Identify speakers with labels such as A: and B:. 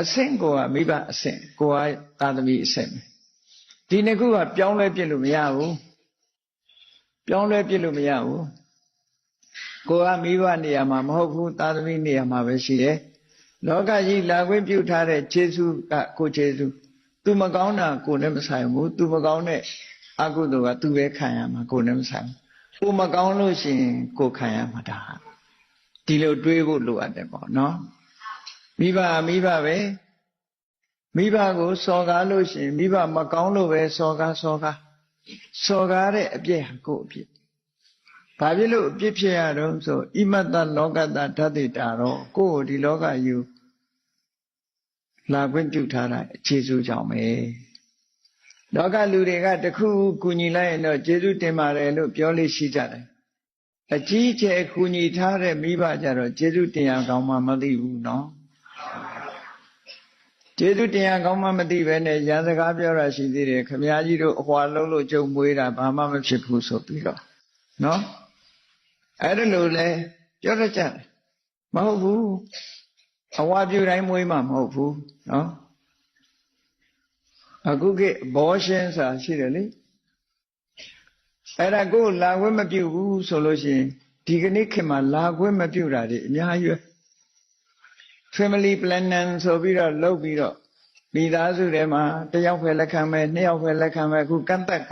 A: အဆင့်ကိုကမိဘအဆင့်ကိုကသာသမီအဆင့်ပဲဒီနှစ်ခုကပြောင်းလဲပြစ်လို့မရဘူးပြောင်းလဲပြစ်လို့မရဘူးကိုကမိဘနေရာမှာမဟုတ်ဘူးသာသမီနေရာမှာပဲရှိတယ်လောကကြီးလာခွင့်ပြုထားတဲ့ခြေဆုကကိုခြေဆုသူမကောင်းတာကိုနဲ့မဆိုင်ဘူးသူမကောင်းတဲ့အကုသိုလ်ကသူပဲခံရမှာကိုနဲ့မဆိုင်ဘူးကိုမကောင်းလို့ရှိရင်ကိုခံရမှာဒါဒီလိုတွေးဖို့လိုအပ်တယ်ပေါ့နော် မိဘမိဘပဲမိဘကိုစော်ကားလို့ရှိရင်မိဘမကောင်းလို့ပဲစော်ကားစော်ကားစော်ကားတဲ့အပြစ်ဟာကိုယ့်အပြစ်ဘာဖြစ်လို့အပြစ်ဖြစ်ရတော့ဆိုဣမတ္တလောကတ္တဓာတိတာတော့ကိုယ့်ကိုဒီလောကယူလာခွင့်ပြုထားတာအခြေစုကြောင့်ပဲလောကလူတွေကတခုကူညီလိုက်ရင်တော့ကျေးဇူးတင်ပါတယ်လို့ပြောလို့ရှိကြတယ်အကြီးအကျယ်ကူညီထားတဲ့မိဘကြတော့ကျေးဇူးတင်ရကောင်းမှမသိဘူးเนาะ ကျေးဇူးတရားကောင်းမှမသိပဲနဲ့ရန်စကားပြောတာရှိသေးတယ်ခမည်းကြီးတို့အဟွာလုံးလို့ကြုံမွေးတာဘာမှမဖြစ်ဘူးဆိုပြီးတော့နော်အဲ့ဒါလို့လဲပြောရကြတယ်မဟုတ်ဘူးအဟွာပြူတိုင်းမွေးမှာမဟုတ်ဘူးနော်အခုကဘောရှင်စာရှိတယ်လေအဲ့ဒါကိုလာခွင့်မပြုဘူးဆိုလို့ရှိရင်ဒီကနေ့ခင်မှာလာခွင့်မပြုတာတွေအများကြီး family planning ဆိုပြီးတော့လုပ်ပြီးတော့မိသားစုထဲမှာတစ်ယောက်ပဲလက်ခံမယ်နှစ်ယောက်ပဲလက်ခံမယ်အခုကန့်သက်